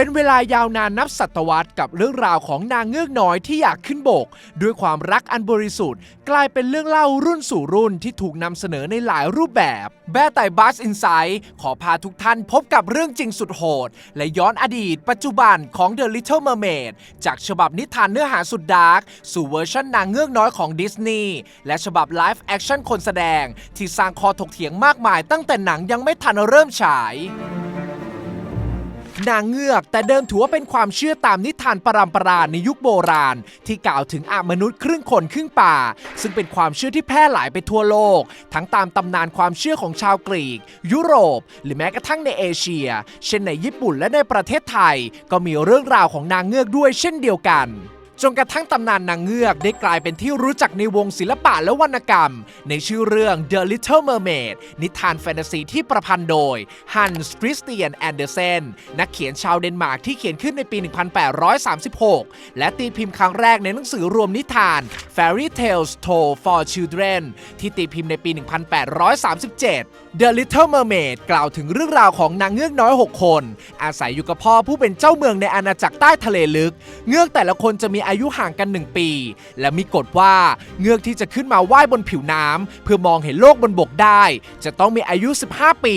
เป็นเวลายาวนานนับศตวรรษกับเรื่องราวของนางเงือกน้อยที่อยากขึ้นบก ด้วยความรักอันบริสุทธิ์ กลายเป็นเรื่องเล่ารุ่นสู่รุ่นที่ถูกนำเสนอในหลายรูปแบบ แบ้ไต่บัสอินไซด์ขอพาทุกท่านพบกับเรื่องจริงสุดโหด และย้อนอดีตปัจจุบันของ The Little Mermaid จากฉบับนิทานเนื้อหาสุดดาร์กสู่เวอร์ชันนางเงือกน้อยของดิสนีย์และฉบับไลฟ์แอคชั่นคนแสดง ที่สร้างคอถกเถียงมากมายตั้งแต่หนังยังไม่ทันเริ่มฉาย นางเงือก แต่เดิมถือว่าเป็นความเชื่อตามนิทานปรำปราในยุคโบราณ ที่กล่าวถึงอมนุษย์ครึ่งคนครึ่งป่า ซึ่งเป็นความเชื่อที่แพร่หลายไปทั่วโลก ทั้งตามตำนานความเชื่อของชาวกรีก ยุโรป หรือแม้กระทั่งในเอเชีย เช่นในญี่ปุ่นและในประเทศไทย ก็มีเรื่องราวของนางเงือกด้วยเช่นเดียวกัน จนกระทั่งตำนานนางเงือกได้กลายเป็นที่รู้จักในวงศิลปะและวรรณกรรม ในชื่อเรื่อง The Little Mermaid นิทานแฟนตาซีที่ประพันธ์โดย Hans Christian Andersen นักเขียนชาวเดนมาร์กที่เขียนขึ้นในปี 1836 และตีพิมพ์ครั้งแรกในหนังสือรวมนิทาน Fairy Tales Told for Children ที่ตีพิมพ์ในปี 1837 The Little Mermaid กล่าวถึงเรื่องราวของนางเงือกน้อย 6 คน อาศัยอยู่กับพ่อผู้เป็นเจ้าเมืองในอาณาจักรใต้ทะเลลึก เงือกแต่ละคนจะมีอายุห่างกัน 1 ปี และมีกฎว่าเงือกที่จะขึ้นมาว่ายบนผิวน้ำเพื่อมองเห็นโลกบนบกได้ จะต้องมีอายุ 15 ปี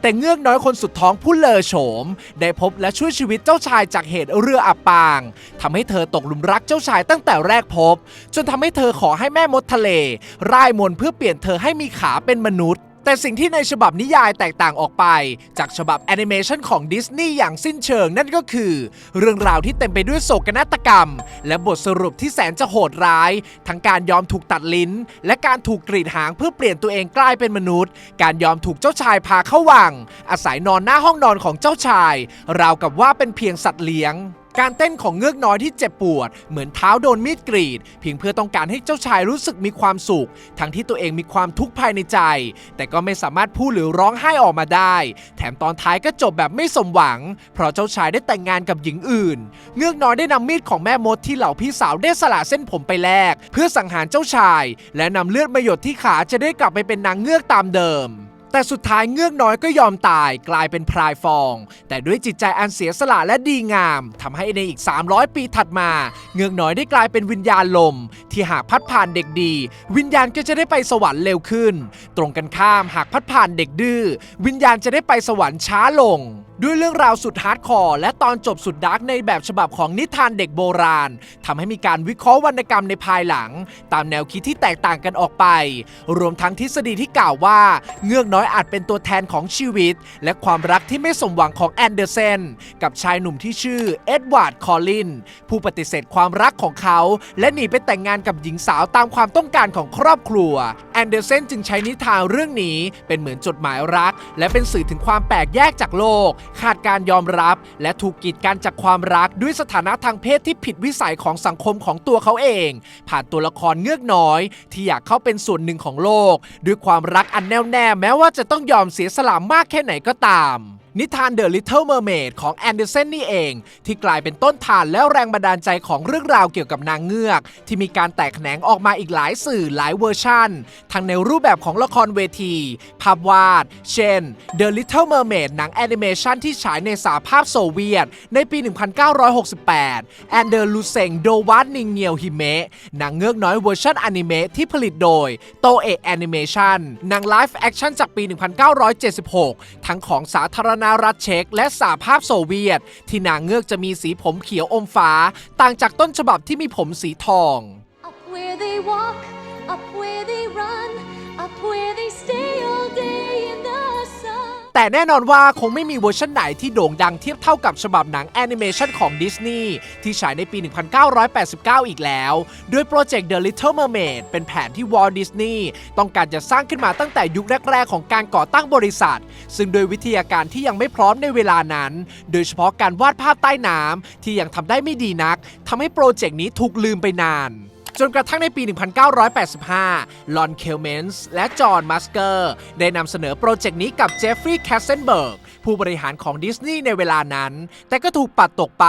แต่เงือกน้อยคนสุดท้องผู้เลอโฉม ได้พบและช่วยชีวิตเจ้าชายจากเหตุเรืออับปางทำให้เธอตกหลุมรักเจ้าชายตั้งแต่แรกพบ จนทำให้เธอขอให้แม่มดทะเล ร่ายมนเพื่อเปลี่ยนเธอให้มีขาเป็นมนุษย์ แต่สิ่งที่ในฉบับนิยายแตกต่างออกไป จากฉบับแอนิเมชันของดิสนีย์อย่างสิ้นเชิงนั่นก็คือ เรื่องราวที่เต็มไปด้วยโศกนาฏกรรม และบทสรุปที่แสนจะโหดร้าย ทั้งการยอมถูกตัดลิ้น และการถูกกรีดหางเพื่อเปลี่ยนตัวเองกลายเป็นมนุษย์ การยอมถูกเจ้าชายพาเข้าวัง อาศัยนอนหน้าห้องนอนของเจ้าชาย ราวกับว่าเป็นเพียงสัตว์เลี้ยงการเต้นของเงือกน้อยที่เจ็บปวด เหมือนเท้าโดนมีดกรีด เพียงเพื่อต้องการให้เจ้าชายรู้สึกมีความสุข ทั้งที่ตัวเองมีความทุกข์ภายในใจ แต่ก็ไม่สามารถพูดหรือร้องไห้ออกมาได้ แถมตอนท้ายก็จบแบบไม่สมหวัง เพราะเจ้าชายได้แต่งงานกับหญิงอื่น เงือกน้อยได้นำมีดของแม่มดที่เหล่าพี่สาวได้สละเส้นผมไปแลกเพื่อสังหารเจ้าชาย และนำเลือดมาหยดที่ขาจะได้กลับไปเป็นนางเงือกตามเดิม แต่สุดท้ายเงือกน้อยก็ยอมตายกลายเป็นพรายฟอง แต่ด้วยจิตใจอันเสียสละและดีงามทำให้ในอีก 300 ปีถัดมา เงือกน้อยได้กลายเป็นวิญญาณลม ที่หากพัดผ่านเด็กดี วิญญาณก็จะได้ไปสวรรค์เร็วขึ้น ตรงกันข้ามหากพัดผ่านเด็กดื้อวิญญาณจะได้ไปสวรรค์ช้าลง ด้วยเรื่องราวสุดฮาร์ดคอร์และตอนจบสุดดาร์กในแบบฉบับของนิทานเด็กโบราณทำให้มีการวิเคราะห์วรรณกรรมในภายหลัง ตามแนวคิดที่แตกต่างกันออกไป รวมทั้งทฤษฎีที่กล่าวว่า เงือกน้อยอาจเป็นตัวแทนของชีวิต และความรักที่ไม่สมหวังของแอนเดอร์เซนกับชายหนุ่มที่ชื่อเอ็ดวาร์ดคอลลินผู้ปฏิเสธความรักของเขา และหนีไปแต่งงานกับหญิงสาวตามความต้องการของครอบครัวแอนเดอร์เซนจึงใช้นิทานเรื่องนี้เป็นเหมือนจดหมายรัก และเป็นสื่อถึงความแปลกแยกจากโลกขาดการยอมรับ และถูกกีดกันจากความรักด้วยสถานะทางเพศที่ผิดวิสัยของสังคมของตัวเขาเอง ผ่านตัวละครเงือกน้อย ที่อยากเข้าเป็นส่วนหนึ่งของโลก ด้วยความรักอันแน่วแน่ แม้ว่าจะต้องยอมเสียสละมากแค่ไหนก็ตาม นิทาน The Little Mermaid ของแอนเดอร์เซนนี่เอง ที่กลายเป็นต้นทานและแรงบันดาลใจของเรื่องราวเกี่ยวกับนางเงือก ที่มีการแตกแขนงออกมาอีกหลายสื่อหลายเวอร์ชันทั้งในรูปแบบของละครเวที ภาพวาด เช่น The Little Mermaid หนังแอนิเมชันที่ฉายในสหภาพโซเวียต ในปี 1968 and the l u s e n g d o w a t n i n g i e l Hime หนังเงือกน้อยเวอร์ชันอนิเมะที่ผลิตโดยโตเอะแอนิเมชันหนังไลฟ์แอคชั่นจากปี 1976 ทั้งของสาธารณรัฐเช็กและสหภาพโซเวียต ที่นางเงือกจะมีสีผมเขียวอมฟ้า ต่างจากต้นฉบับที่มีผมสีทอง Up where they walk, up where they run, up where they stay แต่แน่นอนว่าคงไม่มีเวอร์ชันไหนที่โด่งดังเทียบเท่ากับฉบับหนังแอนิเมชันของดิสนีย์ที่ฉายในปี 1989 อีกแล้ว โดยโปรเจกต์ The Little Mermaid เป็นแผนที่วอลดิสนีย์ต้องการจะสร้างขึ้นมาตั้งแต่ยุคแรก ๆ ของการก่อตั้งบริษัท ซึ่งโดยวิทยาการที่ยังไม่พร้อมในเวลานั้น โดยเฉพาะการวาดภาพใต้น้ำที่ยังทำได้ไม่ดีนักทำให้โปรเจกต์นี้ถูกลืมไปนาน จนกระทั่งในปี 1985 ลอน เคลเมนส์ และจอห์น มัสเกอร์ ได้นำเสนอโปรเจกต์นี้กับเจฟฟรีย์ แคสเซนเบิร์ก ผู้บริหารของดิสนีย์ในเวลานั้น แต่ก็ถูกปัดตกไป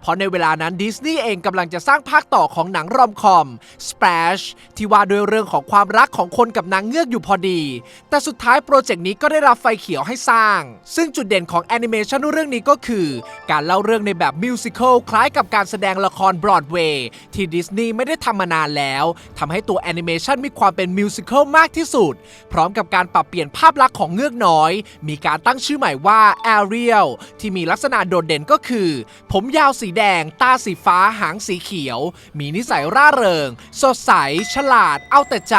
เพราะในเวลานั้นดิสนีย์เองกำลังจะสร้างภาคต่อของหนังรอมคอม Splash ที่ว่าด้วยเรื่องของความรักของคนกับนางเงือกอยู่พอดี แต่สุดท้ายโปรเจกต์นี้ก็ได้รับไฟเขียวให้สร้าง ซึ่งจุดเด่นของแอนิเมชันเรื่องนี้ก็คือ การเล่าเรื่องในแบบมิวสิควลคล้ายกับการแสดงละครบรอดเวย์ที่ดิสนีย์ไม่ได้ทำมานานแล้วทำให้ตัวแอนิเมชันมีความเป็นมิวสิควลมากที่สุด พร้อมกับการปรับเปลี่ยนภาพลักษณ์ของเงือกน้อย มีการตั้งชื่อใหม่ว่า Ariel ที่มีลักษณะโดดเด่นก็คือ ผมยาวสีแดง ตาสีฟ้าหางสีเขียว มีนิสัยร่าเริง สดใส ฉลาด เอาแต่ใจ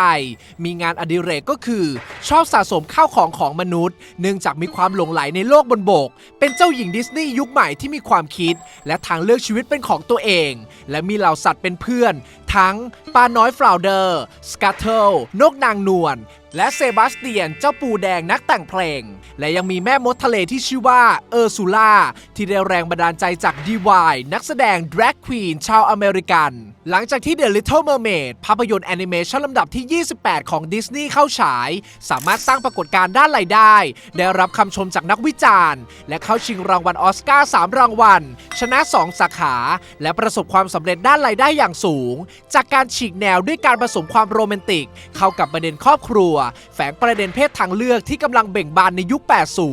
มีงานอดิเรกก็คือ ชอบสะสมข้าวของของมนุษย์ เนื่องจากมีความหลงไหลในโลกบนบก เป็นเจ้าหญิงดิสนีย์ยุคใหม่ที่มีความคิด และทางเลือกชีวิตเป็นของตัวเอง และมีเหล่าสัตว์เป็นเพื่อนทั้งปลาน้อยฟลาวเดอร์สกัตเทิลนกนางนวลและเซบาสเตียนเจ้าปูแดงนักแต่งเพลง และยังมีแม่มดทะเลที่ชื่อว่าเออร์ซูล่าที่ได้แรงบันดาลใจจากดีวายนักแสดงดร a กควีนชาวอเมริกัน หลังจากที่ The Little Mermaid ภาพยนตร์แอนิเมชันลำดับที่ 28 ของดิสนีย์เข้าฉาย สามารถสร้างปรากฏการณ์ด้านรายได้ ได้รับคำชมจากนักวิจารณ์ และเข้าชิงรางวัลออสการ์3รางวัล ชนะ 2 สาขา และประสบความสำเร็จด้านรายได้อย่างสูงจากการฉีกแนวด้วยการผสมความโรแมนติก เข้ากับประเด็นครอบครัว แฝงประเด็นเพศทางเลือกที่กำลังเบ่งบานในยุค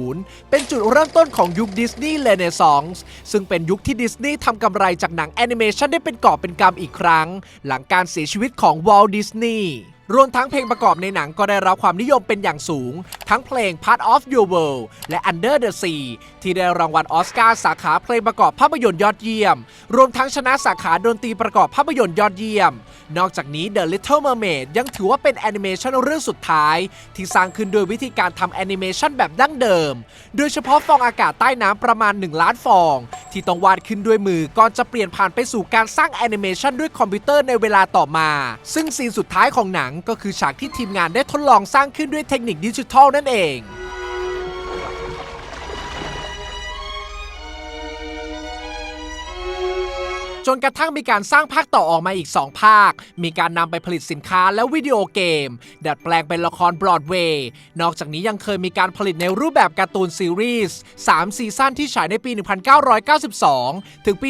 80 เป็นจุดเริ่มต้นของยุคดิสนีย์เลเนซองส์ซึ่งเป็นยุคที่ดิสนีย์ทำกำไรจากหนังแอนิเมชันได้เป็นกอบเป็นกำอีกครั้ง หลังการเสียชีวิตของวอลดิสนีย์ รวมทั้งเพลงประกอบในหนังก็ได้รับความนิยมเป็นอย่างสูง ทั้งเพลง Part of Your World และ Under the Sea ที่ได้รางวัลออสการ์สาขาเพลงประกอบภาพยนตร์ยอดเยี่ยม รวมทั้งชนะสาขาดนตรีประกอบภาพยนตร์ยอดเยี่ยม นอกจากนี้ The Little Mermaid ยังถือว่าเป็นแอนิเมชันเรื่องสุดท้าย ที่สร้างขึ้นโดยวิธีการทำแอนิเมชันแบบดั้งเดิม โดยเฉพาะฟองอากาศใต้น้ำประมาณ 1 ล้านฟอง ที่ต้องวาดขึ้นด้วยมือก่อนจะเปลี่ยนผ่านไปสู่การสร้างแอนิเมชันด้วยคอมพิวเตอร์ในเวลาต่อมา ซึ่งซีนสุดท้ายของหนังก็คือฉากที่ทีมงานได้ทดลองสร้างขึ้นด้วยเทคนิคดิจิทัลนั่นเอง จนกระทั่งมีการสร้างภาคต่อออกมาอีก 2 ภาค มีการนำไปผลิตสินค้าและวิดีโอเกม ดัดแปลงเป็นละครบรอดเวย์ นอกจากนี้ยังเคยมีการผลิตในรูปแบบการ์ตูนซีรีส์ 3 ซีซั่นที่ฉายในปี 1992 ถึงปี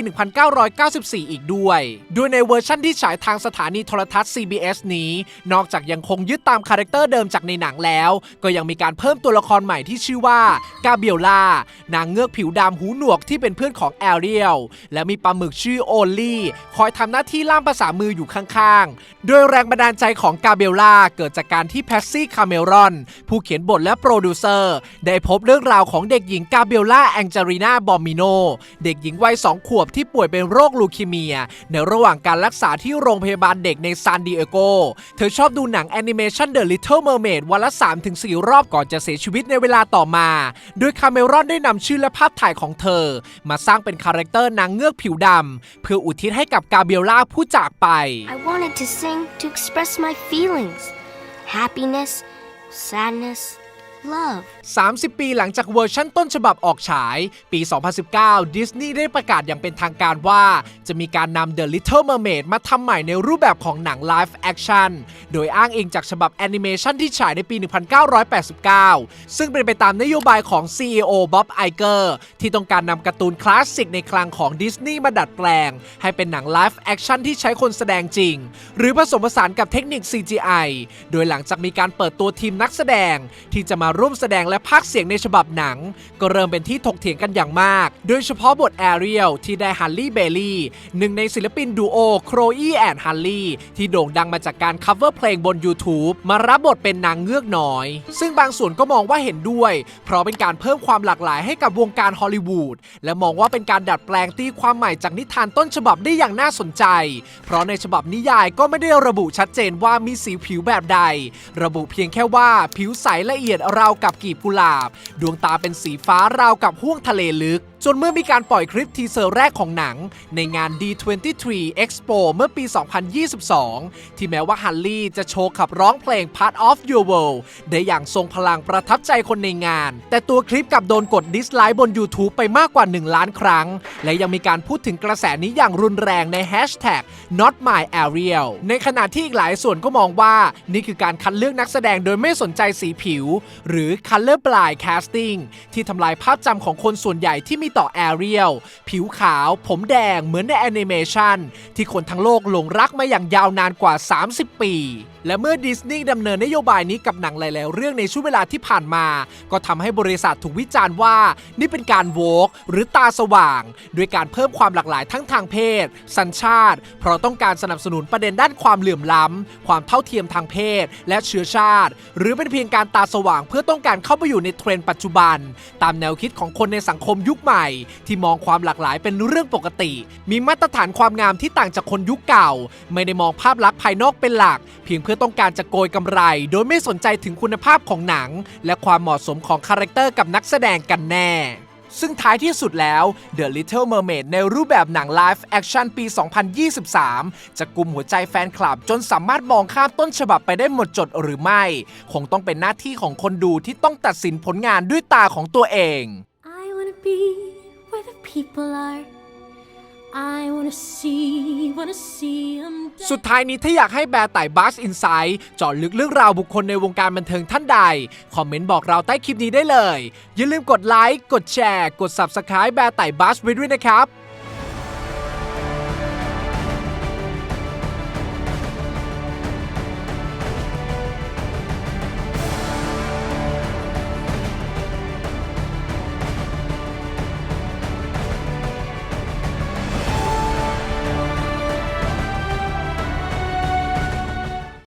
1994 อีกด้วย โดยในเวอร์ชั่นที่ฉายทางสถานีโทรทัศน์ CBS นี้ นอกจากยังคงยึดตามคาแรคเตอร์เดิมจากในหนังแล้ว ก็ยังมีการเพิ่มตัวละครใหม่ที่ชื่อว่ากาเบียล่านางเงือกผิวดำหูหนวกที่เป็นเพื่อนของแอเรียลและมีปลาหมึกชื่อโอลลี่ คอยทำหน้าที่ล่ามภาษามืออยู่ข้างๆ โดยแรงบันดาลใจของกาเบลล่าเกิดจากการที่แพสซี่คาเมรอน ผู้เขียนบทและโปรดิวเซอร์ ได้พบเรื่องราวของเด็กหญิงกาเบลล่าแองเจลีนาบอมมิโน เด็กหญิงวัย2ขวบที่ป่วยเป็นโรคลูคีเมีย ในระหว่างการรักษาที่โรงพยาบาลเด็กในซานดิเอโก เธอชอบดูหนังแอนิเมชัน The Little Mermaid วันละ 3-4 รอบก่อนจะเสียชีวิตในเวลาต่อมา โดยคาเมรอนได้นำชื่อและภาพถ่ายของเธอ มาสร้างเป็นคาแรคเตอร์นางเงือกผิวดำเพื่อืออุทิศให้กับกาเบลล่าผู้จากไป I wanted to sing to express my feelings happiness, sadness, love. 30 ปีหลังจากเวอร์ชั่นต้นฉบับออกฉาย ปี 2019 ดิสนีย์ได้ประกาศอย่างเป็นทางการว่า จะมีการนำ The Little Mermaid มาทำใหม่ในรูปแบบของหนังไลฟ์แอคชั่น โดยอ้างอิงจากฉบับแอนิเมชันที่ฉายในปี 1989 ซึ่งเป็นไปตามนโยบายของ CEO บ๊อบไอเกอร์ที่ต้องการนำการ์ตูนคลาสสิกในคลังของดิสนีย์มาดัดแปลง ให้เป็นหนังไลฟ์แอคชั่นที่ใช้คนแสดงจริง หรือผสมผสานกับเทคนิค CGI โดยหลังจากมีการเปิดตัวทีมนักแสดงที่จะมาร่วมแสดงและพากย์เสียงในฉบับหนัง ก็เริ่มเป็นที่ถกเถียงกันอย่างมาก โดยเฉพาะบทแอเรียลที่ได้ฮันลี่เบลลี่หนึ่งในศิลปินดูโอโครอีแอนฮันลี่ที่โด่งดังมาจากการ cover เพลงบน YouTube มารับบทเป็นนางเงือกน้อย ซึ่งบางส่วนก็มองว่าเห็นด้วย เพราะเป็นการเพิ่มความหลากหลายให้กับวงการฮอลลีวูดและมองว่าเป็นการดัดแปลงตีความใหม่จากนิทานต้นฉบับได้อย่างน่าสนใจ เพราะในฉบับนิยายก็ไม่ได้ระบุชัดเจนว่ามีสีผิวแบบใด ระบุเพียงแค่ว่าผิวใสละเอียดรราวกับกีบกุหลาบ ดวงตาเป็นสีฟ้าราวกับห้วงทะเลลึก จนเมื่อมีการปล่อยคลิปทีเซอร์แรกของหนัง ในงาน D23 Expo เมื่อปี 2022 ที่แม้ว่าฮันลี่จะโชว์ขับร้องเพลง Part of Your World ได้อย่างทรงพลังประทับใจคนในงาน แต่ตัวคลิปกลับโดนกดดิสไลค์บน YouTube ไปมากกว่า 1 ล้านครั้ง และยังมีการพูดถึงกระแสนี้อย่างรุนแรงใน Hashtag not my Ariel ในขณะที่อีกหลายส่วนก็มองว่านี่คือการคัดเลือกนักแสดงโดยไม่สนใจสีผิว หรือ color blind casting ที่ทำลายภาพจำของคนส่วนใหญ่ที่มีต่อแอเรียลผิวขาว ผมแดงเหมือนในแอนิเมชันที่คนทั้งโลกหลงรักมาอย่างยาวนานกว่า 30 ปี และเมื่อดิสนีย์ดำเนินนโยบายนี้กับหนังหลายๆเรื่องในช่วงเวลาที่ผ่านมา ก็ทำให้บริษัทถูกวิจารณ์ว่า นี่เป็นการโวกหรือตาสว่างด้วยการเพิ่มความหลากหลายทั้งทางเพศ สัญชาติ เพราะต้องการสนับสนุนประเด็นด้านความเหลื่อมล้ำ ความเท่าเทียมทางเพศ และเชื้อชาติ หรือเป็นเพียงการตาสว่าง เพื่อต้องการเข้าไปอยู่ในเทรนด์ปัจจุบัน ตามแนวคิดของคนในสังคมยุคใหม่ ที่มองความหลากหลายเป็นเรื่องปกติ มีมาตรฐานความงามที่ต่างจากคนยุคเก่า ไม่ได้มองภาพลักษณ์ภายนอกเป็นหลัก เพียงเพื่อต้องการจะโกยกำไร โดยไม่สนใจถึงคุณภาพของหนัง และความเหมาะสมของคาแรคเตอร์กับนักแสดงกันแน่ ซึ่งท้ายที่สุดแล้ว The Little Mermaid ในรูปแบบหนังไลฟ์แอคชั่นปี 2023 จะกลุ่มหัวใจแฟนคลับจนสามารถมองข้ามต้นฉบับไปได้หมดจดหรือไม่ คงต้องเป็นหน้าที่ของคนดูที่ต้องตัดสินผลงานด้วยตาของตัวเอง I wanna be where the people are. สุดท้ายนี้ถ้าอยากให้แบร์ไต่บัสอินไซด์เจาะลึกเรื่องราวบุคคลในวงการบันเทิงท่านใด คอมเมนต์บอกเราใต้คลิปนี้ได้เลย อย่าลืมกดไลค์ กดแชร์ กด Subscribe แบร์ไต่บัสไว้ด้วยนะครับ